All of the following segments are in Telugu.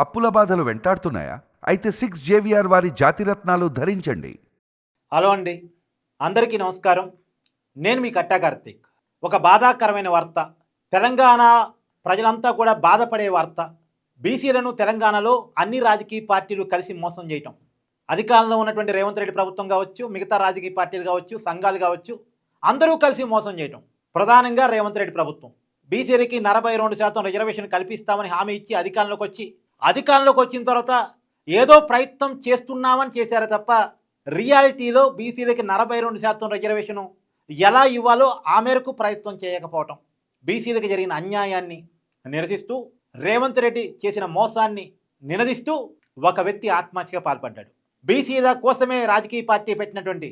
అప్పుల బాధలు వెంటాడుతున్నాయా? అయితే సిక్స్ జేవిఆర్ వారి జాతిరత్నాలు ధరించండి. హలో అండి. అందరికీ నమస్కారం. నేను మీ కట్టా కార్తీక్. ఒక బాధాకరమైన వార్త. తెలంగాణ ప్రజలంతా కూడా బాధపడే వార్త. బీసీలను తెలంగాణలో అన్ని రాజకీయ పార్టీలు కలిసి మోసం చేయటం. అధికారంలో ఉన్నటువంటి రేవంత్ రెడ్డి ప్రభుత్వం కావచ్చు మిగతా రాజకీయ పార్టీలు కావచ్చు సంఘాలు కావచ్చు అందరూ కలిసి మోసం చేయటం. ప్రధానంగా రేవంత్ రెడ్డి ప్రభుత్వం. బీసీలకి నలభై రెండు శాతం రిజర్వేషన్ కల్పిస్తామని హామీ ఇచ్చి అధికారంలోకి వచ్చి అధికారంలోకి వచ్చిన తర్వాత ఏదో ప్రయత్నం చేస్తున్నామని చేశారు తప్ప రియాలిటీలో బీసీలకి నలభై రెండు శాతం రిజర్వేషను ఎలా ఇవ్వాలో ఆ మేరకు ప్రయత్నం చేయకపోవటం. బీసీలకు జరిగిన అన్యాయాన్ని నిరసిస్తూ రేవంత్ రెడ్డి చేసిన మోసాన్ని నినదిస్తూ ఒక వ్యక్తి ఆత్మహత్యగా పాల్పడ్డాడు. బీసీల కోసమే రాజకీయ పార్టీ పెట్టినటువంటి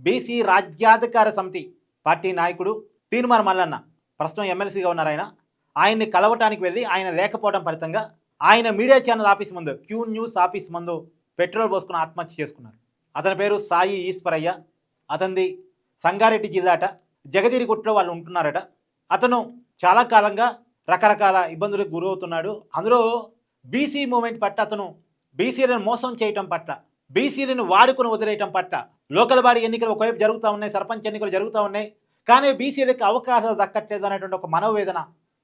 బీసీ రాజ్యాధికార సమితి పార్టీ నాయకుడు తీర్మాన మల్లన్న ప్రస్తుతం ఎమ్మెల్సీగా ఉన్నారు ఆయన ఆయన్ని కలవటానికి వెళ్ళి ఆయన లేకపోవడం ఫలితంగా ఆయన మీడియా ఛానల్ ఆఫీస్ ముందు క్యూ న్యూస్ ఆఫీస్ ముందు పెట్రోల్ పోసుకుని ఆత్మహత్య చేసుకున్నారు. అతని పేరు సాయి ఈశ్వరయ్య. అతనిది సంగారెడ్డి జిల్లాట. జగదిరిగుట్లో వాళ్ళు ఉంటున్నారట. అతను చాలా కాలంగా రకరకాల ఇబ్బందులకు గురవుతున్నాడు. అందులో బీసీ మూమెంట్ పట్ల అతను బీసీలను మోసం చేయటం పట్ల బీసీలను వాడుకుని వదిలేయటం పట్ల లోకల్ బాడీ ఎన్నికలు ఒకవైపు జరుగుతూ ఉన్నాయి సర్పంచ్ ఎన్నికలు జరుగుతూ ఉన్నాయి. కానీ బీసీలకు అవకాశాలు దక్కట్లేదు అనేటువంటి ఒక మనోవేదన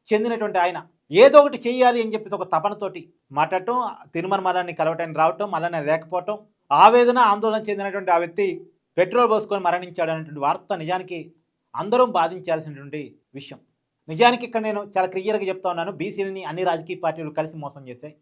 చెందినటువంటి ఆయన. ఏదో ఒకటి చేయాలి అని చెప్పేసి ఒక తపనతోటి మాట్లాడటం తిరుమల మలాన్ని కలవటానికి రావటం మళ్ళీ లేకపోవటం ఆవేదన ఆందోళన చెందినటువంటి ఆ వ్యక్తి పెట్రోల్ పోసుకొని మరణించాడు అనేటువంటి వార్త నిజానికి అందరం బాధించాల్సినటువంటి విషయం. నిజానికి ఇక్కడ నేను చాలా క్లియర్గా చెప్తా ఉన్నాను. బీసీలని అన్ని రాజకీయ పార్టీలు కలిసి మోసం చేశాయి.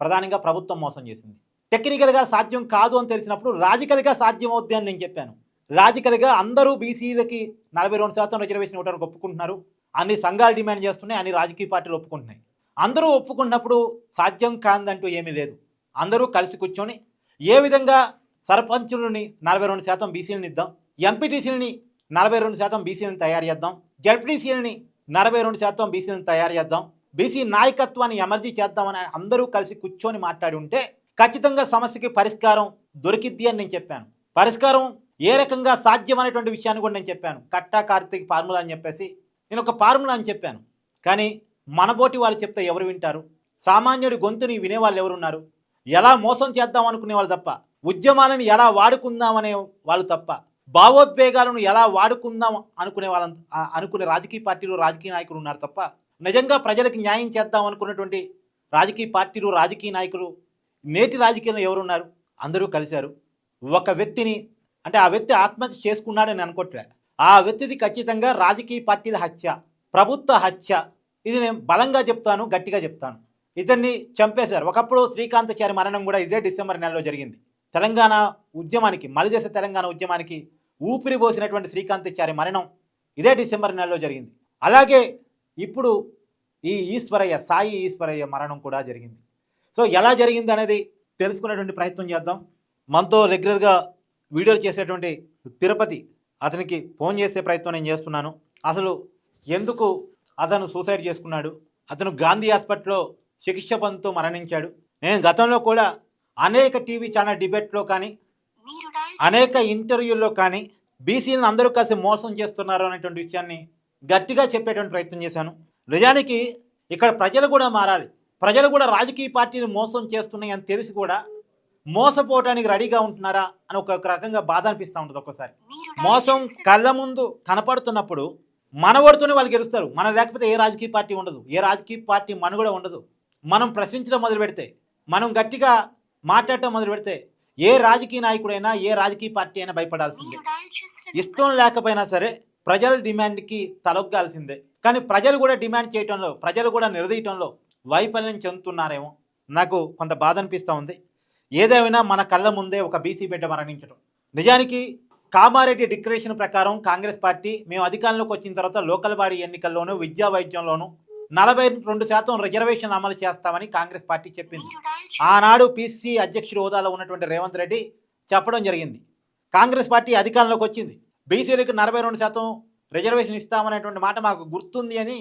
ప్రధానంగా ప్రభుత్వం మోసం చేసింది. టెక్నికల్గా సాధ్యం కాదు అని తెలిసినప్పుడు లాజికల్గా సాధ్యం అవుద్ది అని నేను చెప్పాను. లాజికల్గా అందరూ బీసీలకి నలభై రెండు శాతం రిజర్వేషన్ ఇవ్వడానికి ఒప్పుకుంటున్నారు. అన్ని సంఘాలు డిమాండ్ చేస్తున్నాయి అన్ని రాజకీయ పార్టీలు ఒప్పుకుంటున్నాయి. అందరూ ఒప్పుకున్నప్పుడు సాధ్యం కాదంటూ ఏమీ లేదు. అందరూ కలిసి కూర్చొని ఏ విధంగా సర్పంచులని నలభై రెండు శాతం బీసీలను ఇద్దాం ఎంపీటీసీలని నలభై రెండు శాతం బీసీలను తయారు చేద్దాం జడ్పీటీసీలని నలభై రెండు శాతం బీసీలను తయారు చేద్దాం బీసీ నాయకత్వాన్ని ఎమర్జీ చేద్దామని అందరూ కలిసి కూర్చొని మాట్లాడి ఉంటే ఖచ్చితంగా సమస్యకి పరిష్కారం దొరికిద్ది అని నేను చెప్పాను. పరిష్కారం ఏ రకంగా సాధ్యమైనటువంటి విషయాన్ని కూడా నేను చెప్పాను. కట్టా కార్తీక్ ఫార్ములా అని చెప్పేసి నేను ఒక ఫార్ములా అని చెప్పాను. కానీ మనబోటి వాళ్ళు చెప్తే ఎవరు వింటారు? సామాన్యుడి గొంతుని వినేవాళ్ళు ఎవరున్నారు? ఎలా మోసం చేద్దాం అనుకునే వాళ్ళు తప్ప ఉద్యమాలను ఎలా వాడుకుందామనే వాళ్ళు తప్ప భావోద్వేగాలను ఎలా వాడుకుందాం అనుకునే వాళ్ళ అనుకునే రాజకీయ పార్టీలు రాజకీయ నాయకులు ఉన్నారు తప్ప నిజంగా ప్రజలకు న్యాయం చేద్దాం అనుకున్నటువంటి రాజకీయ పార్టీలు రాజకీయ నాయకులు నేటి రాజకీయంలో ఎవరున్నారు? అందరూ కలిశారు. ఒక వ్యక్తిని అంటే ఆ వ్యక్తి ఆత్మహత్య చేసుకున్నాడని అనుకోట్లే. ఆ వ్యక్తిది ఖచ్చితంగా రాజకీయ పార్టీల హత్య ప్రభుత్వ హత్య. ఇది నేను బలంగా చెప్తాను గట్టిగా చెప్తాను. ఇతన్ని చంపేశారు. ఒకప్పుడు శ్రీకాంతచారి మరణం కూడా ఇదే డిసెంబర్ నెలలో జరిగింది. తెలంగాణ ఉద్యమానికి మలిదేశ తెలంగాణ ఉద్యమానికి ఊపిరి పోసినటువంటి శ్రీకాంతచారి మరణం ఇదే డిసెంబర్ నెలలో జరిగింది. అలాగే ఇప్పుడు ఈ ఈశ్వరయ్య సాయి ఈశ్వరయ్య మరణం కూడా జరిగింది. సో ఎలా జరిగింది అనేది తెలుసుకునేటువంటి ప్రయత్నం చేద్దాం. మనతో రెగ్యులర్గా వీడియోలు చేసేటువంటి తిరుపతి అతనికి ఫోన్ చేసే ప్రయత్నం నేను చేస్తున్నాను. అసలు ఎందుకు అతను సూసైడ్ చేసుకున్నాడు? అతను గాంధీ హాస్పిటల్లో చికిత్స పొందుతూ మరణించాడు. నేను గతంలో కూడా అనేక టీవీ ఛానల్ డిబేట్లో కానీ అనేక ఇంటర్వ్యూల్లో కానీ బీసీలను అందరూ కలిసి మోసం చేస్తున్నారు అనేటువంటి విషయాన్ని గట్టిగా చెప్పేటువంటి ప్రయత్నం చేశాను. నిజానికి ఇక్కడ ప్రజలు కూడా మారాలి. ప్రజలు కూడా రాజకీయ పార్టీని మోసం చేస్తున్నాయి అని తెలిసి కూడా మోసపోవటానికి రెడీగా ఉంటున్నారా అని ఒక రకంగా బాధ అనిపిస్తూ ఉంటుంది ఒక్కోసారి. మోసం కళ్ళ ముందు కనపడుతున్నప్పుడు మనవడితోనే వాళ్ళు గెలుస్తారు. మనం లేకపోతే ఏ రాజకీయ పార్టీ ఉండదు. ఏ రాజకీయ పార్టీ మనుగడ ఉండదు. మనం ప్రశ్నించడం మొదలు పెడితే మనం గట్టిగా మాట్లాడటం మొదలు పెడితే ఏ రాజకీయ నాయకుడైనా ఏ రాజకీయ పార్టీ అయినా భయపడాల్సిందే. ఇష్టం లేకపోయినా సరే ప్రజల డిమాండ్కి తలొగ్గాల్సిందే. కానీ ప్రజలు కూడా డిమాండ్ చేయటంలో ప్రజలు కూడా నిలదీయటంలో వైఫల్యం చెందుతున్నారేమో నాకు కొంత బాధ అనిపిస్తూ ఉంది. ఏదేమైనా మన కళ్ళ ముందే ఒక బీసీ బిడ్డ మరణించడం నిజానికి కామారెడ్డి డిక్లరేషన్ ప్రకారం కాంగ్రెస్ పార్టీ మేము అధికారంలోకి వచ్చిన తర్వాత లోకల్ బాడీ ఎన్నికల్లోనూ విద్యా వైద్యంలోనూ నలభై రెండు శాతం రిజర్వేషన్ అమలు చేస్తామని కాంగ్రెస్ పార్టీ చెప్పింది. ఆనాడు పీసీ అధ్యక్షుడు హోదాలో ఉన్నటువంటి రేవంత్ రెడ్డి చెప్పడం జరిగింది. కాంగ్రెస్ పార్టీ అధికారంలోకి వచ్చింది. బీసీలకు నలభై రెండు శాతం రిజర్వేషన్ ఇస్తామనేటువంటి మాట మాకు గుర్తుంది అని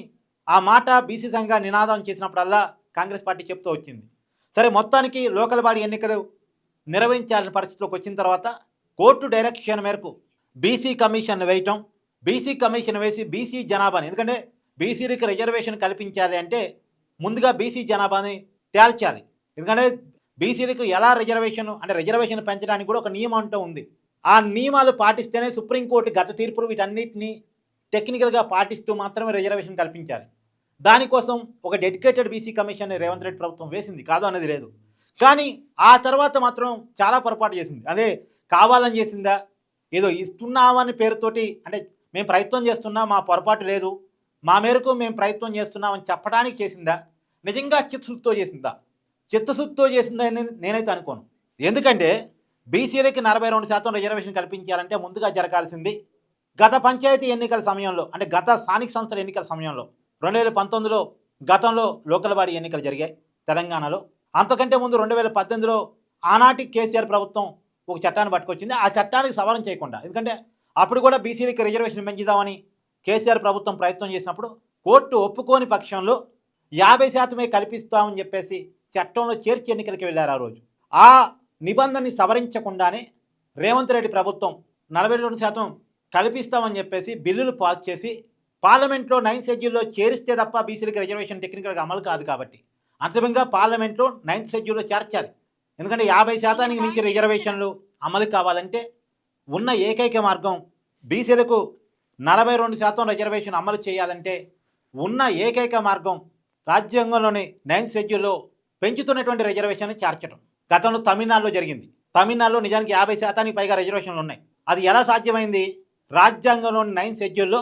ఆ మాట బీసీ సంఘ నినాదం చేసినప్పుడల్లా కాంగ్రెస్ పార్టీ చెప్తూ వచ్చింది. సరే మొత్తానికి లోకల్ బాడీ ఎన్నికలు నిర్వహించాల్సిన పరిస్థితిలోకి వచ్చిన తర్వాత కోర్టు డైరెక్షన్ మేరకు బీసీ కమిషన్ వేయటం బీసీ కమిషన్ వేసి బీసీ జనాభాని ఎందుకంటే బీసీలకు రిజర్వేషన్ కల్పించాలి అంటే ముందుగా బీసీ జనాభాని తేల్చాలి. ఎందుకంటే బీసీలకు ఎలా రిజర్వేషన్ అంటే రిజర్వేషన్ పెంచడానికి కూడా ఒక నియమం అంటూ ఉంది. ఆ నియమాలు పాటిస్తేనే సుప్రీంకోర్టు గత తీర్పులు వీటన్నిటిని టెక్నికల్గా పాటిస్తూ మాత్రమే రిజర్వేషన్ కల్పించాలి. దానికోసం ఒక dedicated BC commission Revanth Reddy ప్రభుత్వం వేసింది కాదు అనేది లేదు. కానీ ఆ తర్వాత మాత్రం చాలా పొరపాటు చేసింది. అదే కావాలని చేసిందా? ఏదో ఇస్తున్నామని పేరుతోటి అంటే మేము ప్రయత్నం చేస్తున్నా మా పొరపాటు లేదు. మా మేరకు మేము ప్రయత్నం చేస్తున్నామని చెప్పడానికి చేసిందా? నిజంగా చిత్తశుద్ధితో చేసిందా? చిత్తశుద్ధితో చేసిందని నేనైతే అనుకోను. ఎందుకంటే బీసీలకి నలభై రెండు శాతం రిజర్వేషన్ కల్పించాలంటే ముందుగా జరగాల్సింది గత పంచాయతీ ఎన్నికల సమయంలో అంటే గత స్థానిక సంస్థల ఎన్నికల సమయంలో. రెండు వేల పంతొమ్మిదిలో గతంలో లోకల్ బాడీ ఎన్నికలు జరిగాయి తెలంగాణలో. అంతకంటే ముందు రెండు వేల పద్దెనిమిదిలో ఆనాటి కేసీఆర్ ప్రభుత్వం ఒక చట్టాన్ని పట్టుకొచ్చింది. ఆ చట్టానికి సవరణ చేయకుండా. ఎందుకంటే అప్పుడు కూడా బీసీలకి రిజర్వేషన్ పెంచుదామని కేసీఆర్ ప్రభుత్వం ప్రయత్నం చేసినప్పుడు కోర్టు ఒప్పుకోని పక్షంలో యాభై శాతమే కల్పిస్తామని చెప్పేసి చట్టంలో చేర్చి ఎన్నికలకి వెళ్ళారు ఆ రోజు. ఆ నిబంధనని సవరించకుండానే రేవంత్ రెడ్డి ప్రభుత్వం నలభై రెండు శాతం కల్పిస్తామని చెప్పేసి బిల్లులు పాస్ చేసి పార్లమెంట్లో నైన్ షెడ్యూల్లో చేరిస్తే తప్ప బీసీలకి రిజర్వేషన్ టెక్నికల్గా అమలు కాదు కాబట్టి. అంతిమంగా పార్లమెంట్లో నైన్త్ షెడ్యూల్లో చేర్చాలి. ఎందుకంటే యాభై శాతానికి మించి రిజర్వేషన్లు అమలు కావాలంటే ఉన్న ఏకైక మార్గం బీసీలకు నలభై రెండు శాతం రిజర్వేషన్ అమలు చేయాలంటే ఉన్న ఏకైక మార్గం రాజ్యాంగంలోని నైన్ షెడ్యూల్లో పెంచుతున్నటువంటి రిజర్వేషన్ చేర్చడం. గతంలో తమిళనాడులో జరిగింది. తమిళనాడులో నిజానికి యాభై శాతానికి పైగా రిజర్వేషన్లు ఉన్నాయి. అది ఎలా సాధ్యమైంది? రాజ్యాంగంలోని నైన్ షెడ్యూల్లో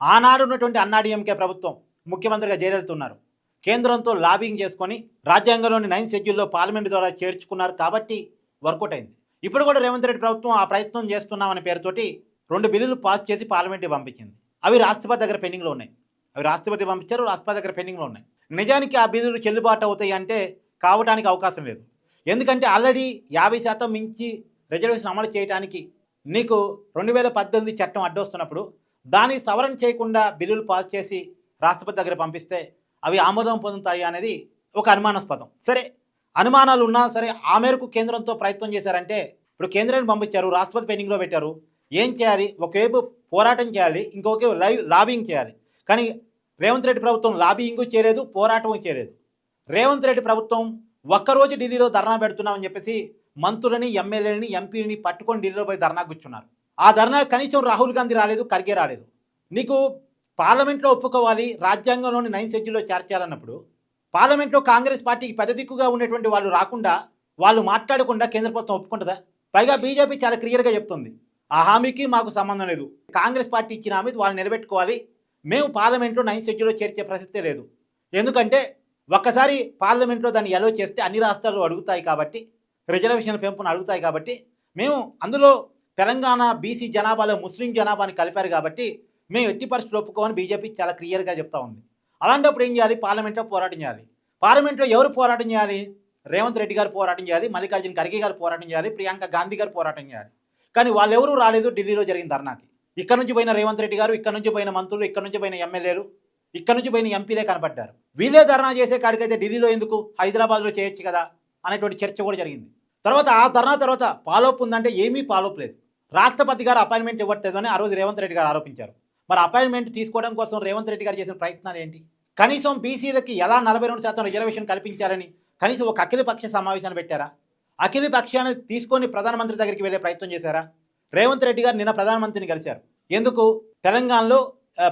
ఆనాడు ఉన్నటువంటి అన్నాడీఎంకే ప్రభుత్వం ముఖ్యమంత్రిగా జయలలిత ఉన్నారు కేంద్రంతో లాబింగ్ చేసుకొని రాజ్యాంగంలోని నైన్ షెడ్యూల్లో పార్లమెంట్ ద్వారా చేర్చుకున్నారు కాబట్టి వర్కౌట్ అయింది. ఇప్పుడు కూడా రేవంత్ రెడ్డి ప్రభుత్వం ఆ ప్రయత్నం చేస్తున్నామనే పేరుతోటి రెండు బిల్లులు పాస్ చేసి పార్లమెంట్కి పంపించింది. అవి రాష్ట్రపతి దగ్గర పెండింగ్లో ఉన్నాయి. అవి రాష్ట్రపతి పంపించారు రాష్ట్రపతి దగ్గర పెండింగ్లో ఉన్నాయి. నిజానికి ఆ బిల్లులు చెల్లుబాటు అవుతాయి అంటే కావడానికి అవకాశం లేదు. ఎందుకంటే ఆల్రెడీ యాభై శాతం మించి రిజర్వేషన్ అమలు చేయడానికి నీకు రెండు వేల పద్దెనిమిది చట్టం అడ్డొస్తున్నప్పుడు దాన్ని సవరణ చేయకుండా బిల్లులు పాస్ చేసి రాష్ట్రపతి దగ్గర పంపిస్తే అవి ఆమోదం పొందుతాయి అనేది ఒక అనుమానాస్పదం. సరే అనుమానాలు ఉన్నా సరే ఆ మేరకు కేంద్రంతో ప్రయత్నం చేశారంటే ఇప్పుడు కేంద్రాన్ని పంపించారు రాష్ట్రపతి పెండింగ్లో పెట్టారు. ఏం చేయాలి? ఒకవైపు పోరాటం చేయాలి ఇంకొక లైవ్ లాబింగ్ చేయాలి. కానీ రేవంత్ రెడ్డి ప్రభుత్వం లాబింగ్ చేయలేదు పోరాటం చేయలేదు. రేవంత్ రెడ్డి ప్రభుత్వం ఒక్కరోజు ఢిల్లీలో ధర్నా పెడుతున్నామని చెప్పేసి మంత్రులని ఎమ్మెల్యేలని ఎంపీని పట్టుకొని ఢిల్లీలో పోయి ధర్నా కూర్చున్నారు. ఆ ధర్నా కనీసం రాహుల్ గాంధీ రాలేదు ఖర్గే రాలేదు. నీకు పార్లమెంట్లో ఒప్పుకోవాలి రాజ్యాంగంలోని నైన్ షెడ్యూల్లో చేర్చాలన్నప్పుడు పార్లమెంట్లో కాంగ్రెస్ పార్టీకి పెద్ద దిక్కుగా ఉండేటువంటి వాళ్ళు రాకుండా వాళ్ళు మాట్లాడకుండా కేంద్ర ప్రభుత్వం ఒప్పుకుంటుందా? పైగా బీజేపీ చాలా క్లియర్గా చెప్తుంది. ఆ హామీకి మాకు సంబంధం లేదు. కాంగ్రెస్ పార్టీ ఇచ్చిన హామీ వాళ్ళు నిలబెట్టుకోవాలి. మేము పార్లమెంట్లో నైన్ షెడ్యూల్లో చేర్చే ప్రసక్తే లేదు. ఎందుకంటే ఒక్కసారి పార్లమెంట్లో దాన్ని ఎలో చేస్తే అన్ని రాష్ట్రాలు అడుగుతాయి కాబట్టి రిజర్వేషన్ పెంపును అడుగుతాయి కాబట్టి మేము అందులో తెలంగాణ బీసీ జనాభాలో ముస్లిం జనాభాని కలిపారు కాబట్టి మేము ఎట్టి పరిస్థితులు ఒప్పుకోమని బీజేపీ చాలా క్లియర్గా చెప్తా ఉంది. అలాంటప్పుడు ఏం చేయాలి? పార్లమెంట్లో పోరాటం చేయాలి. పార్లమెంట్లో ఎవరు పోరాటం చేయాలి? రేవంత్ రెడ్డి గారు పోరాటం చేయాలి మల్లికార్జున ఖర్గే గారు పోరాటం చేయాలి ప్రియాంక గాంధీ గారు పోరాటం చేయాలి. కానీ వాళ్ళు ఎవరూ రాలేదు ఢిల్లీలో జరిగిన ధర్నాకి. ఇక్కడ నుంచి పోయిన రేవంత్ రెడ్డి గారు ఇక్కడ నుంచి పోయిన మంత్రులు ఇక్కడ నుంచి పోయిన ఎమ్మెల్యేలు ఇక్కడ నుంచి పోయిన ఎంపీలే కనపడ్డారు. వీళ్ళే ధర్నా చేసే కాడికైతే ఢిల్లీలో ఎందుకు? హైదరాబాద్లో చేయొచ్చు కదా అనేటువంటి చర్చ కూడా జరిగింది. తర్వాత ఆ ధర్నా తర్వాత పాలోపు ఉందంటే ఏమీ పాలోపు లేదు. రాష్ట్రపతి గారు అపాయింట్మెంట్ ఇవ్వట్లేదు అని ఆ రోజు రేవంత్ రెడ్డి గారు ఆరోపించారు. మరి అపాయింట్మెంట్ తీసుకోవడం కోసం రేవంత్ రెడ్డి గారు చేసిన ప్రయత్నాలు ఏంటి? కనీసం బీసీలకి ఎలా నలభై రెండు శాతం రిజర్వేషన్ కల్పించారని కనీసం ఒక అఖిలపక్ష సమావేశాన్ని పెట్టారా? అఖిల పక్షాన్ని తీసుకొని ప్రధానమంత్రి దగ్గరికి వెళ్ళే ప్రయత్నం చేశారా? రేవంత్ రెడ్డి గారు నిన్న ప్రధానమంత్రిని కలిశారు. ఎందుకు? తెలంగాణలో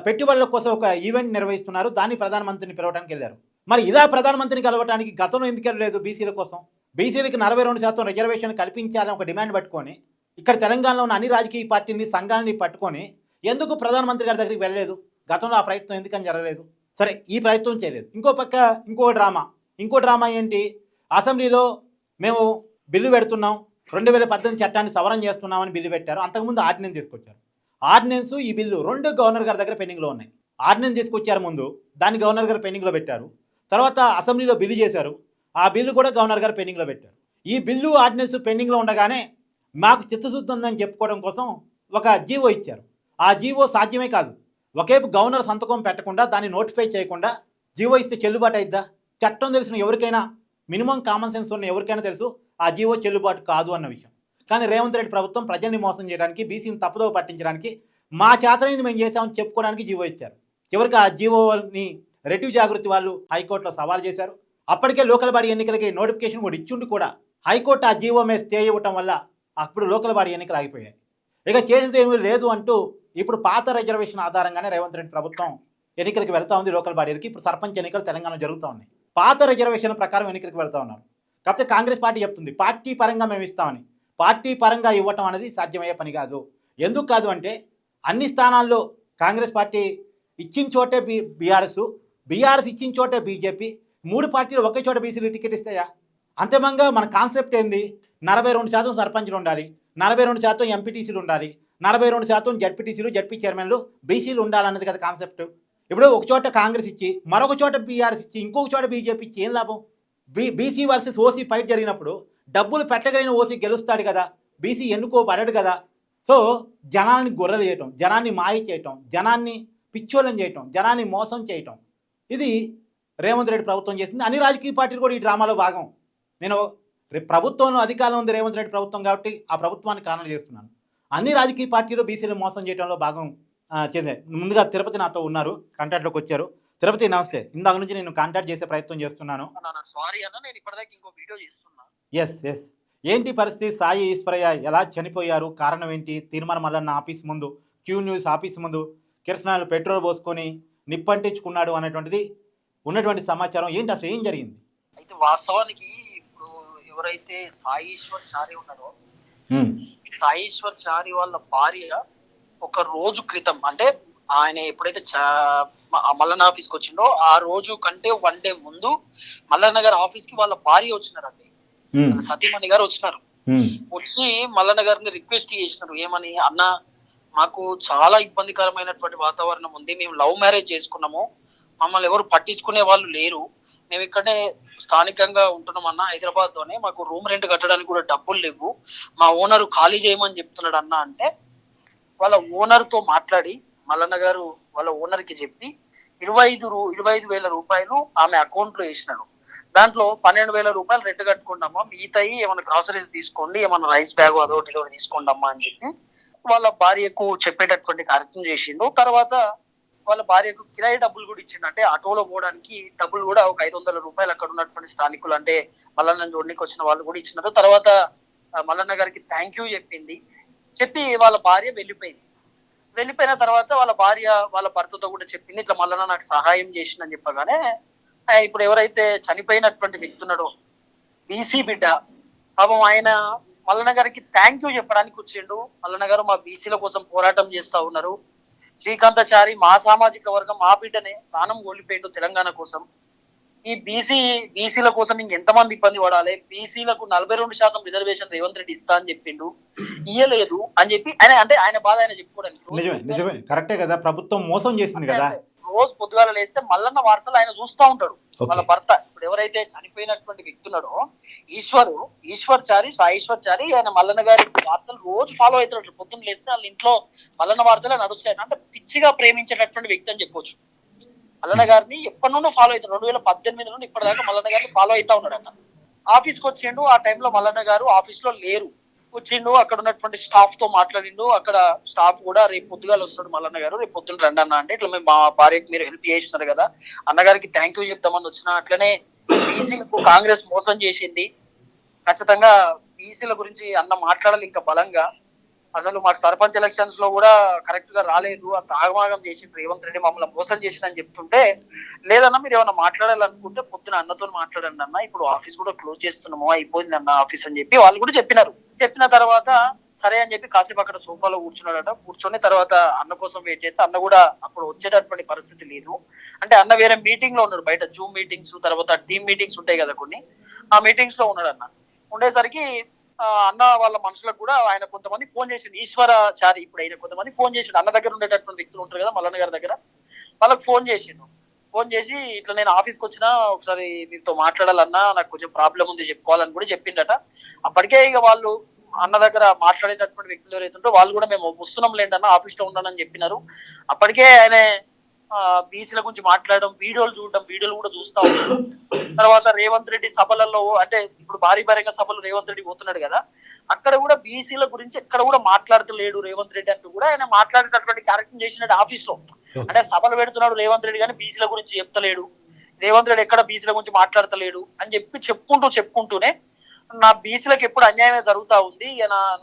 పెట్టుబడుల కోసం ఒక ఈవెంట్ నిర్వహిస్తున్నారు. దాన్ని ప్రధానమంత్రిని పిలవడానికి వెళ్ళారు. మరి ఇలా ప్రధానమంత్రిని కలవడానికి గతంలో ఎందుకు వెళ్ళలేదు బీసీల కోసం? బీసీలకి నలభై రెండు శాతం రిజర్వేషన్ కల్పించాలని ఒక డిమాండ్ పట్టుకొని ఇక్కడ తెలంగాణలో ఉన్న అన్ని రాజకీయ పార్టీని సంఘాలని పట్టుకొని ఎందుకు ప్రధానమంత్రి గారి దగ్గరికి వెళ్ళలేదు? గతంలో ఆ ప్రయత్నం ఎందుకని జరగలేదు? సరే ఈ ప్రయత్నం చేయలేదు. ఇంకో పక్క ఇంకో డ్రామా. ఇంకో డ్రామా ఏంటి? అసెంబ్లీలో మేము బిల్లు పెడుతున్నాం. రెండు వేల పద్దెనిమిది చట్టాన్ని సవరణ చేస్తున్నామని బిల్లు పెట్టారు. అంతకుముందు ఆర్డినెన్స్ తీసుకొచ్చారు. ఆర్డినెన్స్ ఈ బిల్లు రెండు గవర్నర్ గారి దగ్గర పెండింగ్లో ఉన్నాయి. ఆర్డినెన్స్ తీసుకొచ్చారు ముందు. దాన్ని గవర్నర్ గారు పెండింగ్లో పెట్టారు. తర్వాత అసెంబ్లీలో బిల్లు చేశారు. ఆ బిల్లు కూడా గవర్నర్ గారు పెండింగ్లో పెట్టారు. ఈ బిల్లు ఆర్డినెన్స్ పెండింగ్లో ఉండగానే మాకు చిత్తశుద్ధి ఉందని చెప్పుకోవడం కోసం ఒక జీవో ఇచ్చారు. ఆ జీవో సాధ్యమే కాదు. ఒకేపు గవర్నర్ సంతకం పెట్టకుండా దాన్ని నోటిఫై చేయకుండా జీవో ఇస్తే చెల్లుబాటు అయిద్దా? చట్టం తెలిసిన ఎవరికైనా మినిమం కామన్ సెన్స్ ఉన్న ఎవరికైనా తెలుసు ఆ జీవో చెల్లుబాటు కాదు అన్న విషయం. కానీ రేవంత్ రెడ్డి ప్రభుత్వం ప్రజల్ని మోసం చేయడానికి బీసీని తప్పుదో పట్టించడానికి మా చేతనైంది మేము చేసామని చెప్పుకోవడానికి జీవో ఇచ్చారు. చివరికి ఆ జీవోని రెడ్డి జాగృతి వాళ్ళు హైకోర్టులో సవాల్ చేశారు. అప్పటికే లోకల్ బాడీ ఎన్నికలకి నోటిఫికేషన్ కూడా ఇచ్చిండు కూడా. హైకోర్టు ఆ జీవో మీద స్టే ఇవ్వటం వల్ల అప్పుడు లోకల్ బాడీ ఎన్నికలు ఆగిపోయాయి. ఇక చేసేది ఏమీ లేదు అంటూ ఇప్పుడు పాత రిజర్వేషన్ ఆధారంగానే రేవంత్ రెడ్డి ప్రభుత్వం ఎన్నికలకు వెళ్తా ఉంది లోకల్ బాడీలకి. ఇప్పుడు సర్పంచ్ ఎన్నికలు తెలంగాణ జరుగుతూ ఉన్నాయి. పాత రిజర్వేషన్ ప్రకారం ఎన్నికలకు వెళ్తా ఉన్నారు. కాకపోతే కాంగ్రెస్ పార్టీ చెప్తుంది పార్టీ పరంగా మేము ఇస్తామని. పార్టీ పరంగా ఇవ్వటం అనేది సాధ్యమయ్యే పని కాదు. ఎందుకు కాదు అంటే అన్ని స్థానాల్లో కాంగ్రెస్ పార్టీ ఇచ్చిన చోటే బీ బీఆర్ఎస్ బీఆర్ఎస్ ఇచ్చిన చోటే బీజేపీ. మూడు పార్టీలు ఒకే చోట బీసీలు టికెట్ ఇస్తాయా? అంతిమంగా మన కాన్సెప్ట్ ఏంది? నలభై రెండు శాతం సర్పంచ్లు ఉండాలి నలభై రెండు శాతం ఎంపీటీసీలు ఉండాలి నలభై రెండు శాతం జడ్పీటీసీలు జడ్పీ చైర్మన్లు బీసీలు ఉండాలన్నది కదా కాన్సెప్ట్. ఇప్పుడు ఒక చోట కాంగ్రెస్ ఇచ్చి మరొక చోట బీఆర్ఎస్ ఇచ్చి ఇంకొక చోట బీజేపీ ఇచ్చి ఏం లాభం? B BC versus OC fight జరిగినప్పుడు డబ్బులు పెట్టగలిగిన ఓసీ గెలుస్తాడు కదా బీసీ ఎన్నుకోబడడు కదా. సో జనాన్ని గొర్రెలు చేయటం జనాన్ని మాయ చేయటం జనాన్ని పిచ్చోళ్ళని చేయటం జనాన్ని మోసం చేయటం. ఇది రేవంత్ రెడ్డి ప్రభుత్వం చేసింది. అన్ని రాజకీయ పార్టీలు కూడా ఈ డ్రామాలో భాగం. నేను రేపు ప్రభుత్వంలో అధికారం ఉంది రేవంత్ రెడ్డి ప్రభుత్వం కాబట్టి ఆ ప్రభుత్వాన్ని కారణం చేస్తున్నాను. అన్ని రాజకీయ పార్టీలు బీసీలు మోసం చేయడంలో భాగం ఆ, చెందాయి. ముందుగా తిరుపతి నాతో ఉన్నారు కాంటాక్ట్లోకి వచ్చారు. తిరుపతి నమస్తే. ఇందాక నుంచి నేను కాంటాక్ట్ చేసే ప్రయత్నం చేస్తున్నాను. సారీ అన్న నేను ఇప్పటిదాకా ఇంకో వీడియో చేస్తున్నా. ఎస్ ఎస్ ఏంటి పరిస్థితి? సాయి ఈశ్వరయ్య ఎలా చనిపోయారు? కారణం ఏంటి? తీర్మానం మల్లన్న ఆఫీస్ ముందు క్యూ న్యూస్ ఆఫీస్ ముందు కిరసనాలు పెట్రోల్ పోసుకొని నిప్పంటించుకున్నాడు అనేటువంటిది ఉన్నటువంటి సమాచారం. ఏంటి అసలు ఏం జరిగింది? అయితే వాస్తవానికి ఇప్పుడు ఎవరైతే సాయిశ్వర్ చారి ఉన్నారో సాయిశ్వర్ చారి వాళ్ళ భార్య ఒక రోజు క్రితం అంటే ఆయన ఎప్పుడైతే మల్లన్న ఆఫీస్కి వచ్చిండో ఆ రోజు కంటే వన్ డే ముందు మల్లన్న గారి ఆఫీస్కి వాళ్ళ భార్య వచ్చినారండి. సతీమణి గారు వచ్చినారు. వచ్చి మల్లన్న గారిని రిక్వెస్ట్ చేసినారు ఏమని అన్న మాకు చాలా ఇబ్బందికరమైనటువంటి వాతావరణం ఉంది మేము లవ్ మ్యారేజ్ చేసుకున్నాము మమ్మల్ని ఎవరు పట్టించుకునే వాళ్ళు లేరు మేము ఇక్కడనే స్థానికంగా ఉంటున్నాం అన్న హైదరాబాద్లోనే. మాకు రూమ్ రెంట్ కట్టడానికి కూడా డబ్బులు లేవు. మా ఓనర్ ఖాళీ చేయమని చెప్తున్నాడు అన్న అంటే వాళ్ళ ఓనర్తో మాట్లాడి మల్లన్న గారు వాళ్ళ ఓనర్కి చెప్పి ఇరవై ఐదు రూ ఇరవై ఐదు వేల రూపాయలు ఆమె అకౌంట్లో వేసినాడు. దాంట్లో పన్నెండు వేల రూపాయలు రెంట్ కట్టుకోండమ్మా మిగతాయి ఏమైనా గ్రాసరీస్ తీసుకోండి ఏమైనా రైస్ బ్యాగ్ అదొకటి ఇదొకటి తీసుకోండి అమ్మా అని చెప్పి వాళ్ళ భార్యకు చెప్పేటటువంటి కార్యక్రమం చేసిండు. తర్వాత వాళ్ళ భార్యకు కిరాయి డబ్బులు కూడా ఇచ్చిండు. అంటే ఆటోలో పోవడానికి డబ్బులు కూడా ఒక ఐదు వందల రూపాయలు అక్కడ ఉన్నటువంటి స్థానికులు అంటే మల్లన్న చూడడానికి వచ్చిన వాళ్ళు కూడా ఇచ్చినారు. తర్వాత మల్లన్న గారికి థ్యాంక్ యూ చెప్పింది. చెప్పి వాళ్ళ భార్య వెళ్ళిపోయింది. వెళ్ళిపోయిన తర్వాత వాళ్ళ భార్య వాళ్ళ భర్తతో కూడా చెప్పింది ఇట్లా మల్లన్న నాకు సహాయం చేసిందని చెప్పగానే ఇప్పుడు ఎవరైతే చనిపోయినటువంటి వ్యక్తి ఉన్నాడో బీసీ బిడ్డ పాపం ఆయన మల్లన్న గారికి థ్యాంక్ యూ చెప్పడానికి వచ్చిండు. మల్లన్న గారు మా బీసీల కోసం పోరాటం చేస్తా ఉన్నారు. శ్రీకాంతాచారి మా సామాజిక వర్గం మా బిడ్డనే ప్రాణం కోల్పోయిండు తెలంగాణ కోసం. ఈ బీసీ బీసీల కోసం ఇంకెంతమంది ఇబ్బంది పడాలి? బీసీలకు నలభై రెండు శాతం రిజర్వేషన్ రేవంత్ రెడ్డి ఇస్తా అని చెప్పిండు. ఇయ్యలేదు అని చెప్పి ఆయన అంటే ఆయన బాధ ఆయన చెప్పుకోవడానికి నిజమే నిజమే. కరెక్టే కదా? ప్రభుత్వం మోసం చేసింది కదా? రోజు పొద్దుగాల లేస్తే మల్లన్న వార్తలు ఆయన చూస్తా ఉంటాడు. వాళ్ళ భర్త ఇప్పుడు ఎవరైతే చనిపోయినటువంటి వ్యక్తి ఉన్నాడో ఈశ్వరు ఈశ్వర్ చారి సాయిశ్వర్ చారి ఆయన మల్లన్న గారి వార్తలు రోజు ఫాలో అవుతాడు పొద్దున్న లేస్తే వాళ్ళ ఇంట్లో మల్లన్న వార్తలే నడుస్తాయి. అంటే పిచ్చిగా ప్రేమించేటటువంటి వ్యక్తి అని చెప్పొచ్చు. మల్లన్న గారిని ఎప్పటి నుండో ఫాలో అవుతాడు. రెండు వేల పద్దెనిమిది నుండి ఇప్పటిదాకా మల్లన్న గారిని ఫాలో అవుతా ఉన్నాడట. ఆఫీస్కి వచ్చిండు ఆ టైంలో మల్లన్న గారు ఆఫీస్లో లేరు. కూర్చుండు అక్కడ ఉన్నటువంటి స్టాఫ్తో మాట్లాడిండు. అక్కడ స్టాఫ్ కూడా రేపు పొద్దుగాల వస్తాడు మల్లన్న గారు. రేపు పొద్దున్న రండి అన్న అంటే ఇట్లా మేము మా భార్యకి మీరు హెల్ప్ చేసినారు కదా. అన్నగారికి థ్యాంక్ యూ చెప్తామని వచ్చిన అట్లనే బీసీలకు కాంగ్రెస్ మోసం చేసింది. ఖచ్చితంగా బీసీల గురించి అన్న మాట్లాడాలి ఇంకా బలంగా. అసలు మాకు సర్పంచ్ ఎలక్షన్స్లో కూడా కరెక్ట్గా రాలేదు అంత ఆగమాగం చేసి రేవంత్ రెడ్డి మమ్మల్ని మోసం చేసిందని చెప్తుంటే లేదన్నా మీరు ఏమైనా మాట్లాడాలనుకుంటే పొద్దున అన్నతో మాట్లాడండి అన్న ఇప్పుడు ఆఫీస్ కూడా క్లోజ్ చేస్తున్నాము అయిపోయింది అన్న ఆఫీస్ అని చెప్పి వాళ్ళు కూడా చెప్పినారు. చెప్పిన తర్వాత సరే అని చెప్పి కాసేపు అక్కడ సోఫాలో కూర్చున్నాడట. కూర్చొని తర్వాత అన్న కోసం వెయిట్ చేస్తే అన్న కూడా అప్పుడు వచ్చేటటువంటి పరిస్థితి లేదు. అంటే అన్న వేరే మీటింగ్లో ఉన్నాడు బయట జూమ్ మీటింగ్స్ తర్వాత టీమ్ మీటింగ్స్ ఉంటాయి కదా కొన్ని. ఆ మీటింగ్స్లో ఉన్నాడు అన్న ఉండేసరికి అన్న వాళ్ళ మనుషులకు కూడా ఆయన కొంతమంది ఫోన్ చేసిండు. ఈశ్వర చారి ఇప్పుడు ఆయన కొంతమంది ఫోన్ చేసిండు. అన్న దగ్గర ఉండేటటువంటి వ్యక్తులు ఉంటారు కదా మల్లన్న గారి దగ్గర. వాళ్ళకి ఫోన్ చేసిండు. ఫోన్ చేసి ఇట్లా నేను ఆఫీస్కి వచ్చినా ఒకసారి మీతో మాట్లాడాలన్నా నాకు కొంచెం ప్రాబ్లం ఉంది చెప్పుకోవాలని కూడా చెప్పిండట. అప్పటికే ఇక వాళ్ళు అన్న దగ్గర మాట్లాడేటటువంటి వ్యక్తులు ఎవరైతే ఉంటారో వాళ్ళు కూడా మేము వస్తున్నాం లేండి అన్న ఆఫీస్లో చెప్పినారు. అప్పటికే ఆయన బీసీల గురించి మాట్లాడడం వీడియోలు చూడడం వీడియోలు కూడా చూస్తా ఉంటారు. తర్వాత రేవంత్ రెడ్డి సభలలో అంటే ఇప్పుడు భారీ భారీగా సభలు రేవంత్ రెడ్డి పోతున్నాడు కదా అక్కడ కూడా బీసీల గురించి ఎక్కడ కూడా మాట్లాడతలేడు రేవంత్ రెడ్డి అంటూ కూడా ఆయన మాట్లాడేటటువంటి కార్యక్రమం చేసినట్టు ఆఫీస్లో అంటే సభలు పెడుతున్నాడు రేవంత్ రెడ్డి కానీ బీసీల గురించి చెప్తలేడు. రేవంత్ రెడ్డి ఎక్కడ బీసీల గురించి మాట్లాడతలేడు అని చెప్పి చెప్పుకుంటూ చెప్పుకుంటూనే నా బీసీలకు ఎప్పుడు అన్యాయమే జరుగుతా ఉంది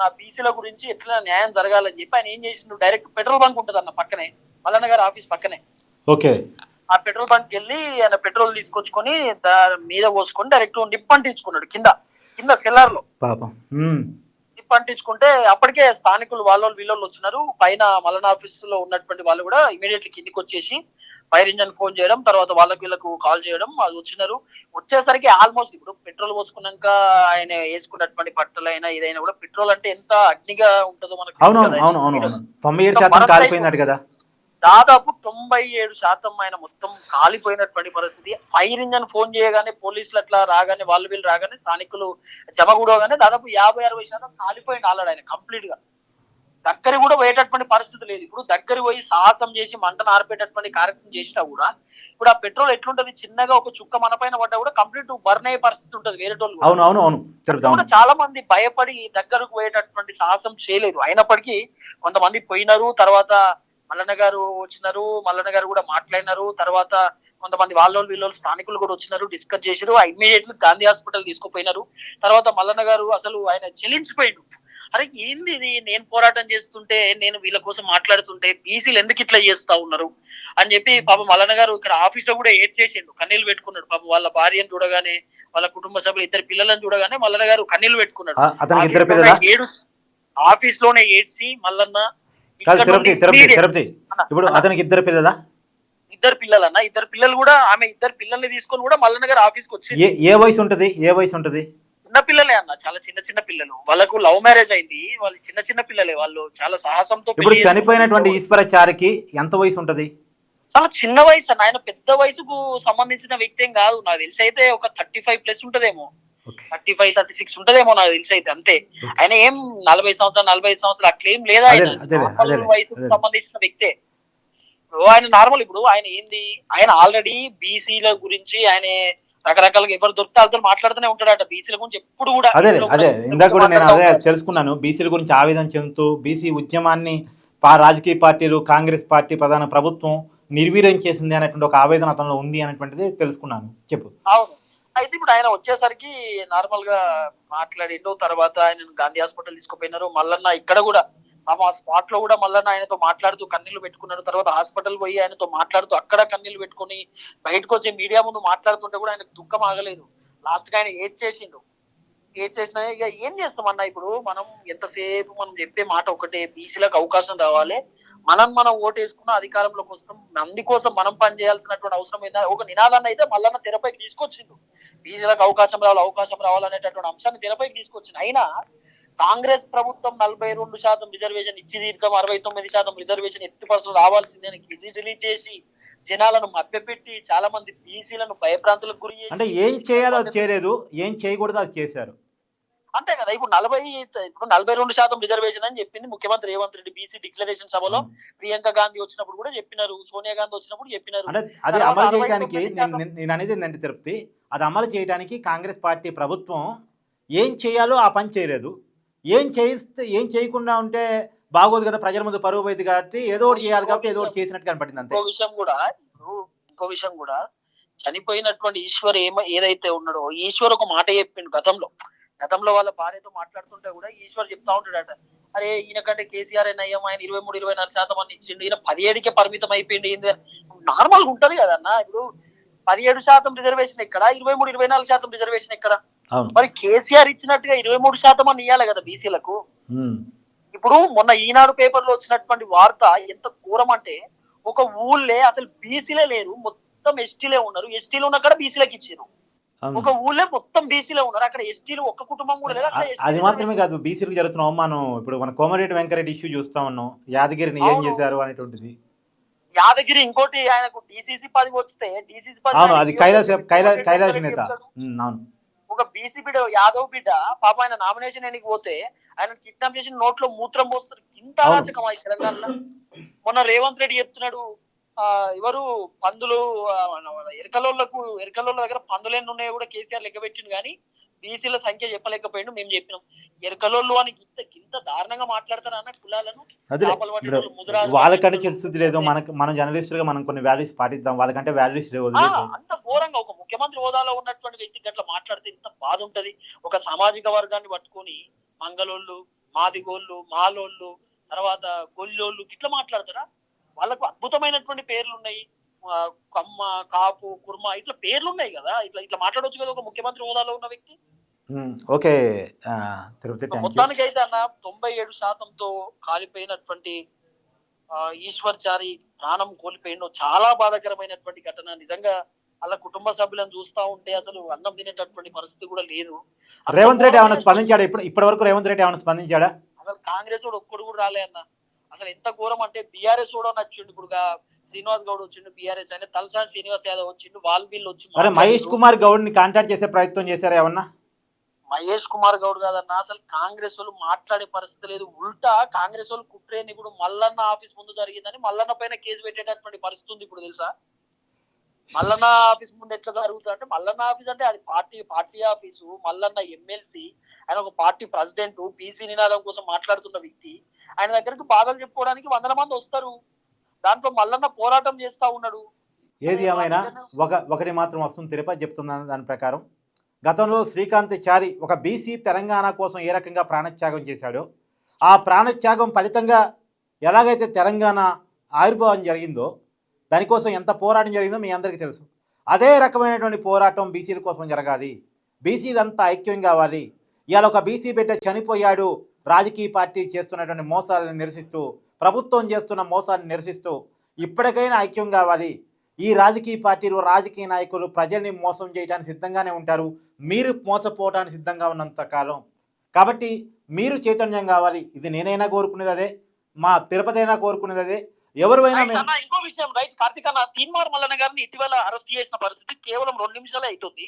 నా బీసీల గురించి ఎట్లా న్యాయం జరగాలని చెప్పి ఆయన ఏం చేసిండు? డైరెక్ట్ పెట్రోల్ బంక్ ఉంటుంది అన్న పక్కనే. మల్లన్న గారి ఆఫీస్ పక్కనే. ఓకే. ఆ పెట్రోల్ బంక్ వెళ్ళి ఆయన పెట్రోల్ తీసుకొచ్చుకొని మీద పోసుకొని డైరెక్ట్ నిప్పు అంటించుకున్నాడు కింద కింద సెల్లార్లో. పాపం. ఉమ్. నిప్పు అంటించుకుంటే అప్పటికే స్థానికులు వాళ్ళ వీళ్ళు వచ్చినారు. పైన మలన ఆఫీస్లో ఉన్నటువంటి వాళ్ళు కూడా ఇమీడియట్లీ కిందికి వచ్చేసి ఫైర్ ఇంజన్ ఫోన్ చేయడం తర్వాత వాళ్ళకి వీళ్ళకు కాల్ చేయడం అది వచ్చినారు. వచ్చేసరికి ఆల్మోస్ట్ ఇప్పుడు పెట్రోల్ పోసుకున్నాక ఆయన వేసుకున్నటువంటి బట్టలు అయినా ఇదైనా కూడా పెట్రోల్ అంటే ఎంత అగ్నిగా ఉంటుందో మనకు తెలుసు అవును అవును కదా. అవును అవును. అవును తొంభై ఏడు శాతం కాలిపోయిందట కదా. దాదాపు తొంభై ఏడు శాతం ఆయన మొత్తం కాలిపోయినటువంటి పరిస్థితి. ఫైర్ ఇంజన్ ఫోన్ చేయగానే పోలీసులు అట్లా రాగానే వాళ్ళు వీళ్ళు రాగానే స్థానికులు జమగూడగానే దాదాపు యాభై అరవై శాతం కాలిపోయింది ఆల్రెడీ ఆయన కంప్లీట్గా దగ్గర కూడా పోయేటటువంటి పరిస్థితి లేదు. ఇప్పుడు దగ్గర పోయి సాహసం చేసి మంటను ఆర్పేటటువంటి కార్యక్రమం చేసినా కూడా ఇప్పుడు ఆ పెట్రోల్ ఎట్లుంటది? చిన్నగా ఒక చుక్క మన పైన పడ్డా కూడా కంప్లీట్ బర్న్ అయ్యే పరిస్థితి ఉంటది వేరే అవును అవును అవును. చాలా మంది భయపడి దగ్గరకు పోయేటటువంటి సాహసం చేయలేదు. అయినప్పటికీ కొంతమంది పోయినారు తర్వాత మల్లన్న గారు వచ్చినారు మల్లన్న గారు కూడా మాట్లాడినారు. తర్వాత కొంతమంది వాళ్ళ వీళ్ళు స్థానికులు కూడా వచ్చినారు డిస్కస్ చేశారు ఇమ్మీడియట్లీ గాంధీ హాస్పిటల్ తీసుకుపోయినారు. తర్వాత మల్లన్న గారు అసలు ఆయన చెల్లించిపోయిండు అరే ఏంది ఇది? నేను పోరాటం చేస్తుంటే నేను వీళ్ళ కోసం మాట్లాడుతుంటే బీసీలు ఎందుకు ఇట్లా చేస్తా ఉన్నారు? అని చెప్పి పాపం మల్లన్న గారు ఇక్కడ ఆఫీస్లో కూడా ఏడ్ చేసిండు. కన్నీళ్ళు పెట్టుకున్నాడు. పాపం వాళ్ళ భార్యను చూడగానే వాళ్ళ కుటుంబ సభ్యులు ఇద్దరు పిల్లలను చూడగానే మల్లన్న గారు కన్నీళ్ళు పెట్టుకున్నాడు. ఆ, ఏడు ఆఫీస్లోనే ఏడ్చి మల్లన్న కాదు తిరుపతి తిరుపతి తిరుపతి. అన్న, ఇప్పుడు అన్న, అతనికి ఇద్దరు పిల్లలా? ఇద్దరు పిల్లలన్న. ఇద్దరు పిల్లలు కూడా ఆమె ఇద్దరు పిల్లల్ని తీసుకొని కూడా మల్లన్న గారు ఆఫీస్కి వచ్చి ఏ ఏ వయసు ఉంటది? ఏ వయసు ఉంటది? చిన్న పిల్లలే అన్న. చాలా చిన్న చిన్న పిల్లలు. వాళ్ళకు లవ్ మ్యారేజ్ అయింది. వాళ్ళు చిన్న చిన్న పిల్లలే. వాళ్ళు చాలా సాహసంతో ఇప్పుడు చనిపోయినటువంటి. ఈశ్వరాచారికి ఎంత వయసు ఉంటది? చాలా చిన్న వయసు అన్న. ఆయన పెద్ద వయసుకు సంబంధించిన వ్యక్తి ఏం కాదు. నాకు తెలిసి అయితే ఒక థర్టీ ఫైవ్ ప్లస్ ఉంటదేమో. థర్టీ ఫైవ్ థర్టీ సిక్స్ ఉంటదేమో నాకు తెలిసి అయితే అంతే. ఆయన ఏం నలభై సంవత్సరాలు నలభై సంవత్సరాలు అట్లేం లేదా ఆయన? అదేలే, వయసుకు అదేలే. సంబంధించిన వ్యక్తే. ఆయన నార్మల్ ఇప్పుడు ఆయన ఏంది? ఆయన ఆల్రెడీ బీసీల గురించి ఆయన రకరకాలుగా ఎవరు దొరికితే వాళ్ళతో మాట్లాడుతూనే ఉంటాడట. బీసీల గురించి ఎప్పుడు కూడా అదే అదే ఇందాక కూడా నేను అదే. తెలుసుకున్నాను. బీసీల గురించి ఆవేదన చెందుతూ బీసీ ఉద్యమాన్ని పా రాజకీయ పార్టీలు కాంగ్రెస్ పార్టీ ప్రధాన ప్రభుత్వం నిర్వీర్యం చేసింది అనేటువంటి ఒక ఆవేదన అతనిలో ఉంది అనేటువంటిది తెలుసుకున్నాను. చెప్పు. అవును. అయితే ఇప్పుడు ఆయన వచ్చేసరికి నార్మల్గా మాట్లాడిండు తర్వాత ఆయన గాంధీ హాస్పిటల్ తీసుకుపోయినారు. మల్లన్న ఇక్కడ కూడా మా ఆ స్పాట్లో కూడా మల్లన్న ఆయనతో మాట్లాడుతూ కన్నీళ్ళు పెట్టుకున్నాడు తర్వాత హాస్పిటల్ పోయి ఆయనతో మాట్లాడుతూ అక్కడ కన్నీళ్ళు పెట్టుకుని బయటకు వచ్చి మీడియా ముందు మాట్లాడుతుంటే కూడా ఆయనకు దుఃఖం ఆగలేదు. లాస్ట్గా ఆయన ఏడ్ చేసిండు. ఏడ్ చేసినా ఇక ఏం చేస్తామన్నా ఇప్పుడు? మనం ఎంతసేపు మనం చెప్పే మాట ఒకటే బీసీలకు అవకాశం రావాలి. మనం మనం ఓటేసుకున్న అధికారంలోకి వస్తాం మంది కోసం మనం పని చేయాల్సినటువంటి అవసరం ఏందా? ఒక నినాదాన్ని అయితే మల్లన్న తెరపైకి తీసుకొచ్చిండు. బీసీలకు అవకాశం రావాలి అవకాశం రావాలనేటటువంటి అంశాన్ని తెరపైకి తీసుకొచ్చింది అయినా కాంగ్రెస్ ప్రభుత్వం నలభై రెండు శాతం రిజర్వేషన్ ఇచ్చి తీర్థం అరవై తొమ్మిది శాతం రిజర్వేషన్ ఎత్తి పర్సెంట్ రావాల్సిందని గెజిట్ రిలీజ్ చేసి జనాలను మభ్యపెట్టి చాలా మంది బీసీలను భయప్రాంతులకు గురి అంటే ఏం చేయాలో చేయలేదు ఏం చేయకూడదో అది చేశారు. అంతే కదా ఇప్పుడు నలభై ఇప్పుడు నలభై రెండు శాతం రిజర్వేషన్ అని చెప్పింది ముఖ్యమంత్రి రేవంత్ రెడ్డి బీసీ డిక్లరేషన్ సభలో. ప్రియాంక గాంధీ వచ్చినప్పుడు కూడా చెప్పినారు సోనియా గాంధీ వచ్చినప్పుడు చెప్పినారు. అది అమలు చేయడానికి నేను అనేది ఏంటంటే తిరుపతి అది అమలు చేయడానికి కాంగ్రెస్ పార్టీ ప్రభుత్వం ఏం చేయాలో ఆ పని చేయలేదు. ఏం చేయిస్తే ఏం చేయకుండా ఉంటే బాగోదు కదా ప్రజల ముందు పరువు పోయింది కాబట్టి ఏదో ఒకటి చేయాలి కాబట్టి ఏదో ఒకటి చేసినట్టు కనపడింది అంతే. ఇంకో విషయం కూడా ఇంకో విషయం కూడా చనిపోయినటువంటి ఈశ్వర్ ఏమ ఏదైతే ఉన్నాడో ఈశ్వర్ ఒక మాట చెప్పిండు గతంలో. గతంలో వాళ్ళ భార్యతో మాట్లాడుతుంటే కూడా ఈశ్వర్ చెప్తా ఉంటాడట. అరే ఈయన కంటే కేసీఆర్ నయ్యం ఆయన ఇరవై మూడు ఇరవై నాలుగు శాతం అని ఇచ్చిండు. ఈయన పదిహేడుకే పరిమితం అయిపోయింది ఏంది నార్మల్గా ఉంటది కదన్న. ఇప్పుడు పదిహేడు శాతం రిజర్వేషన్ ఎక్కడ? ఇరవై మూడు ఇరవై నాలుగు శాతం రిజర్వేషన్ ఎక్కడ? మరి కేసీఆర్ ఇచ్చినట్టుగా ఇరవై మూడు శాతం అని ఇవ్వాలి కదా బీసీలకు. ఇప్పుడు మొన్న ఈనాడు పేపర్లో వచ్చినటువంటి వార్త ఎంత ఘోరం అంటే ఒక ఊళ్ళే అసలు బీసీలే లేరు. మొత్తం ఎస్టీలే ఉన్నారు. ఎస్టీలు ఉన్న కాడ బీసీలకు ఇచ్చారు. ఒక ఊళ్ళే మొత్తం బీసీలే ఉన్నారు. అక్కడ ఎస్టీలు ఒక్క కుటుంబం కూడా లేదు. అది మాత్రమే కాదు. బీసీలకు జరుగుతున్న అవమానం ఇప్పుడు మన కోమరెడ్డి వెంకరెడ్డి ఇష్యూ చూస్తా ఉన్నాం. యాదగిరిని ఏం. చేశారు అనేటువంటిది. యాదగిరి ఇంకోటి ఆయనకు డిసిసి పది వస్తే డిసిసి పది అవును ఆయనకి అది కైలాస కైలాస నేత. అవును. ఒక బీసీ బిడ్డ యాదవ్ బిడ్డ పాప ఆయన నామినేషన్ ఎన్నికి పోతే ఆయన కిడ్నాప్ చేసి నోట్లో మూత్రం పోస్తారు. ఇంత ఈ తెలంగాణలో? మొన్న రేవంత్ రెడ్డి చెప్తున్నాడు ఎవరు పందులు ఎరకలోళ్ళకు ఎరకలోళ్ళ దగ్గర పందులు ఎన్ని ఉన్నాయో కూడా కేసీఆర్ లెక్క పెట్టిండు కానీ బీసీల సంఖ్య చెప్పలేకపోయిండు మేము చెప్పినాం. ఎరకలోళ్ళు అని ఇంత ఇంత దారుణంగా మాట్లాడతారా అన్న కులాలను వాళ్ళకంటే తెలుస్తుంది లేదు మనకు మనం జర్నలిస్టులుగా మనం కొన్ని వాల్యూస్ పాటిద్దాం వాళ్ళకంటే వాల్యూస్ లేవు. అంత ఘోరంగా ఒక ముఖ్యమంత్రి హోదాలో ఉన్నటువంటి వ్యక్తి గట్ల మాట్లాడితే ఇంత బాధ ఉంటది ఒక సామాజిక వర్గాన్ని పట్టుకొని మంగళోళ్ళు మాదిగోళ్ళు మాలోళ్ళు తర్వాత గొల్లోళ్ళు ఇట్లా మాట్లాడతారా? వాళ్ళకు అద్భుతమైనటువంటి పేర్లు ఉన్నాయి కమ్మ కాపు కుర్మ ఇట్లా పేర్లు ఉన్నాయి కదా. ఇట్లా ఇట్లా మాట్లాడొచ్చు కదా ఒక ముఖ్యమంత్రి హోదాలో ఉన్న వ్యక్తి. ఓకే. తిరుపతి మొత్తానికి అయితే అన్న తొంభై ఏడు శాతంతో కాలిపోయినటువంటి ఈశ్వర్ చారి ప్రాణం కోల్పోయిండు చాలా బాధాకరమైనటువంటి ఘటన. నిజంగా అలా కుటుంబ సభ్యులను చూస్తా ఉంటే అసలు అన్నం తినేటటువంటి పరిస్థితి కూడా లేదు. రేవంత్ రెడ్డి ఏమైనా స్పందించాడా? ఇప్పుడు ఇప్పటి వరకు రేవంత్ రెడ్డి ఏమైనా స్పందించాడా? అసలు కాంగ్రెస్ వాడు ఒక్కడు కూడా రాలే అన్న. అసలు ఎంత ఘోరం అంటే బీఆర్ఎస్ కూడా నచ్చిండు ఇప్పుడు శ్రీనివాస్ గౌడ్ వచ్చిండు బీఆర్ఎస్ ఆయన తలసాని శ్రీనివాస్ యాదవ్ వచ్చిండు వాల్బీల్ వచ్చి మహేష్. కుమార్ గౌడ్ని కాంటాక్ట్ చేసే ప్రయత్నం చేశారా ఏమన్నా? మహేష్ కుమార్ గౌడ్ కాదన్న అసలు కాంగ్రెస్ వాళ్ళు మాట్లాడే పరిస్థితి లేదు. ఉల్టా కాంగ్రెస్ వాళ్ళు కుట్రేంది ఇప్పుడు మల్లన్న ఆఫీస్ ముందు జరిగిందని మల్లన్న పైన కేసు పెట్టేటటువంటి పరిస్థితి ఉంది ఇప్పుడు తెలుసా? మల్లన్న ఆఫీస్ ముందు ఎట్లా జరుగుతుంది అంటే మల్లన్న ఆఫీస్ అంటే అది party party office Mallanna MLC ఆయన ఒక పార్టీ ప్రెసిడెంట్ బీసీ నినాదం కోసం మాట్లాడుతున్న వ్యక్తి. ఆయన దగ్గరికి బాధలు చెప్పుకోవడానికి వందల మంది వస్తారు. దాంట్లో మల్లన్న పోరాటం చేస్తా ఉన్నాడు. ఏది ఏమైనా ఒక ఒకటి మాత్రం వస్తుంది. తిరుపతి చెప్తున్నాను దాని ప్రకారం. గతంలో శ్రీకాంత్ చారి ఒక బీసీ తెలంగాణ కోసం ఏ రకంగా ప్రాణత్యాగం చేశాడో ఆ ప్రాణత్యాగం ఫలితంగా ఎలాగైతే తెలంగాణ ఆవిర్భావం జరిగిందో దానికోసం ఎంత పోరాటం జరిగిందో మీ అందరికీ తెలుసు. అదే రకమైనటువంటి పోరాటం బీసీల కోసం జరగాలి. బీసీలంతా ఐక్యం కావాలి. ఇవాళ ఒక బీసీ బిడ్డ చనిపోయాడు రాజకీయ పార్టీ చేస్తున్నటువంటి మోసాలను నిరసిస్తూ ప్రభుత్వం చేస్తున్న మోసాలను నిరసిస్తూ ఇప్పటికైనా ఐక్యం కావాలి. ఈ రాజకీయ పార్టీలు రాజకీయ నాయకులు ప్రజల్ని మోసం చేయడానికి సిద్ధంగానే ఉంటారు. మీరు మోసపోవడానికి సిద్ధంగా ఉన్నంత కాలం. కాబట్టి మీరు చైతన్యం కావాలి. ఇది నేనైనా కోరుకునేది అదే. మా తిరుపతి అయినా కోరుకునేది అదే. ఎవరివైనా ఇంకో విషయం రైట్ కార్తిక్ అన్న తీన్మార్ మల్లన్న గారిని ఇటీవల అరెస్ట్ చేసిన పరిస్థితి కేవలం రెండు నిమిషాలే అవుతుంది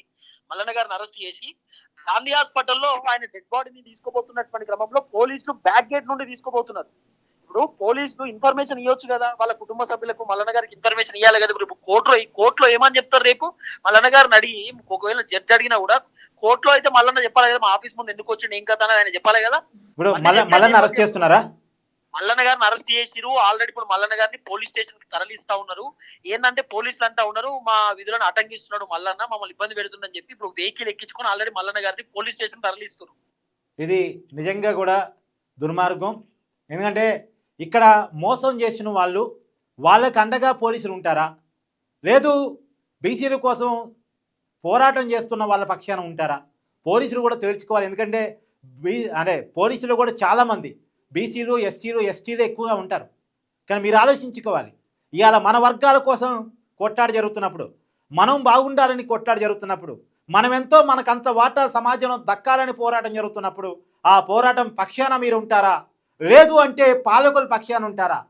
మల్లన్న గారిని అరెస్ట్ చేసి గాంధీ హాస్పిటల్లో ఆయన డెడ్ బాడీని తీసుకోబోతున్నటువంటి క్రమంలో పోలీసులు బ్యాక్ గేట్ నుండి తీసుకోబోతున్నారు ఇప్పుడు పోలీసులు ఇన్ఫర్మేషన్ ఇవ్వచ్చు కదా వాళ్ళ కుటుంబ సభ్యులకు మల్లన్న గారికి ఇన్ఫర్మేషన్ ఇవ్వాలి కదా. రేపు కోర్టులో కోర్టులో ఏమని చెప్తారు రేపు? మల్లన్న గారిని అడిగి ఒకవేళ జడ్జి అడిగినా కూడా కోర్టులో అయితే మల్లన్న చెప్పాలి కదా మా ఆఫీస్ ముందు ఎందుకు వచ్చిండు ఏం కదా ఆయన చెప్పాలి కదా. ఇప్పుడు మళ్ళీ అరెస్ట్. చేస్తున్నారా? మల్లన్న గారిని అరెస్ట్ చేసిరు. ఆల్రెడీ ఇప్పుడు మల్లన్న గారిని పోలీస్ స్టేషన్కి తరలిస్తా ఉన్నారు. ఏంటంటే పోలీసులు అంటా ఉన్నారు. మా విధులను ఆటంకిస్తున్నాడు మల్లన్న. మమ్మల్ని ఇబ్బంది పెడుతుందని చెప్పి ఇప్పుడు వెహికల్ ఎక్కించుకొని ఆల్రెడీ మల్లన్న గారిని పోలీస్ స్టేషన్ తరలిస్తున్నారు. ఇది నిజంగా కూడా దుర్మార్గం. ఎందుకంటే ఇక్కడ మోసం చేసిన వాళ్ళు వాళ్ళకి అండగా పోలీసులు ఉంటారా? లేదు బీసీల కోసం పోరాటం చేస్తున్న వాళ్ళ పక్షాన ఉంటారా? పోలీసులు కూడా తేల్చుకోవాలి. ఎందుకంటే బీ అంటే పోలీసులు కూడా చాలామంది బీసీలు ఎస్సీలు ఎస్టీలు ఎక్కువగా ఉంటారు. కానీ మీరు ఆలోచించుకోవాలి. ఇవాళ మన వర్గాల కోసం కొట్టాడు జరుగుతున్నప్పుడు మనం బాగుండాలని కొట్టాడు జరుగుతున్నప్పుడు మనమెంతో మనకంత వాటా సమాజంలో దక్కాలని పోరాటం జరుగుతున్నప్పుడు ఆ పోరాటం పక్షాన మీరు ఉంటారా? లేదు అంటే పాలకుల పక్షాన ఉంటారా?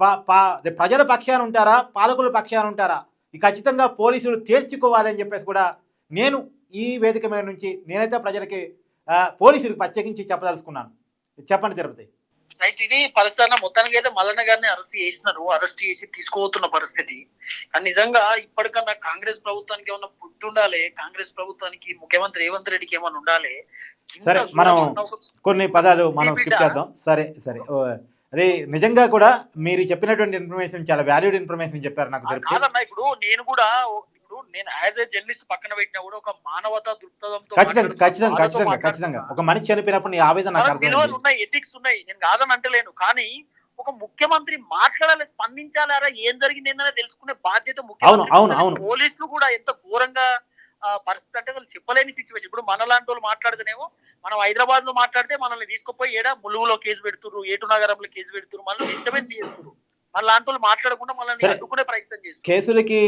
పా- ప్రజల పక్షాన ఉంటారా? పాలకుల పక్షాన ఉంటారా? ఖచ్చితంగా పోలీసులు తేల్చుకోవాలి అని చెప్పేసి కూడా నేను ఈ వేదిక మీద నుంచి నేనైతే ప్రజలకి పోలీసులకు ప్రత్యేకించి చెప్పదలుచుకున్నాను. చెప్పండి తిరుపతి. రైట్ ఇది పరిస్థితి మొత్తానికి అయితే మల్లన్న గారిని అరెస్ట్ చేసినారు. అరెస్ట్ చేసి తీసుకుపోతున్న పరిస్థితి. కానీ నిజంగా ఇప్పటికన్నా కాంగ్రెస్ ప్రభుత్వానికి ఏమన్నా పుట్టి ఉండాలి? కాంగ్రెస్ ప్రభుత్వానికి ముఖ్యమంత్రి రేవంత్ రెడ్డికి ఏమన్నా ఉండాలి? సరే, మనం కొన్ని పదాలు మనం స్కిప్ చేద్దాం. సరే సరే. అదే నిజంగా కూడా మీరు చెప్పినటువంటి ఇన్ఫర్మేషన్ చాలా వాల్యూడ్ ఇన్ఫర్మేషన్ చెప్పారు నాకు ఇప్పుడు నేను కూడా నేను యాజ్ ఏ జర్నలిస్ట్ పక్కన పెట్టినా కూడా ఒక మానవతా దృక్పథంతో ఖచ్చితంగా ఖచ్చితంగా ఖచ్చితంగా. ఖచ్చితంగా. ఒక మనిషి చనిపోయినప్పుడు నీ ఆవేదన విలువలు ఉన్నాయి ఎథిక్స్ ఉన్నాయి. నేను కాదని అంటలేను. కానీ ఒక ముఖ్యమంత్రి మాట్లాడాలి స్పందించాలారా? ఏం జరిగింది ఏంటనే తెలుసుకునే బాధ్యత అవును, ముఖ్యమంత్రి అవును, అవును. పోలీసులు కూడా ఎంత ఘోరంగా పరిస్థితి అంటే వాళ్ళు చెప్పలేని సిచ్యువేషన్ ఇప్పుడు మన లాంటి వాళ్ళు మాట్లాడితేనేమో మనం హైదరాబాద్లో మాట్లాడితే మనల్ని తీసుకుపోయి ఏడా ములుగులో కేసు పెడుతున్నారు ఏటు నగరంలో కేసు పెడుతున్నారు మనల్ని డిస్టర్బెన్స్ చేస్తున్నారు లాంటి మాట్లాడకుండా. అడ్డుకునే ప్రయత్నం కేసులకి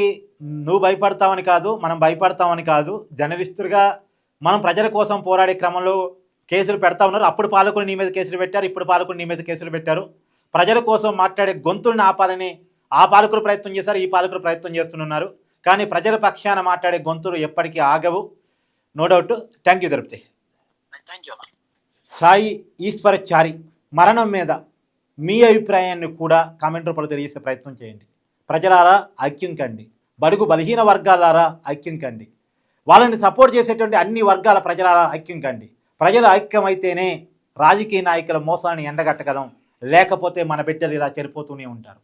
నువ్వు భయపడతావని కాదు మనం భయపడతామని కాదు జర్నలిస్టులుగా మనం ప్రజల కోసం పోరాడే క్రమంలో కేసులు పెడతా ఉన్నారు. అప్పుడు పాలకులు నీ మీద కేసులు పెట్టారు ఇప్పుడు పాలకులు నీ మీద కేసులు పెట్టారు. ప్రజల కోసం మాట్లాడే గొంతులను ఆపాలని ఆ పాలకులు ప్రయత్నం చేశారు ఈ పాలకులు ప్రయత్నం చేస్తున్నారు. కానీ ప్రజల పక్షాన మాట్లాడే గొంతులు ఎప్పటికీ ఆగవు. No doubt thank you Tirupati thank you Sai Eshwarachari మరణం మీద మీ అభిప్రాయాన్ని కూడా కామెంట్ రూపంలో తెలియజేసే ప్రయత్నం చేయండి. ప్రజలారా ఐక్యం కండి బడుగు బలహీన వర్గాలారా ఐక్యం కండి వాళ్ళని సపోర్ట్ చేసేటువంటి అన్ని వర్గాల ప్రజలారా ఐక్యం కండి ప్రజలు ఐక్యమైతేనే రాజకీయ నాయకుల మోసాన్ని ఎండగట్టగలం. లేకపోతే మన బిడ్డలు ఇలా చనిపోతూనే ఉంటారు.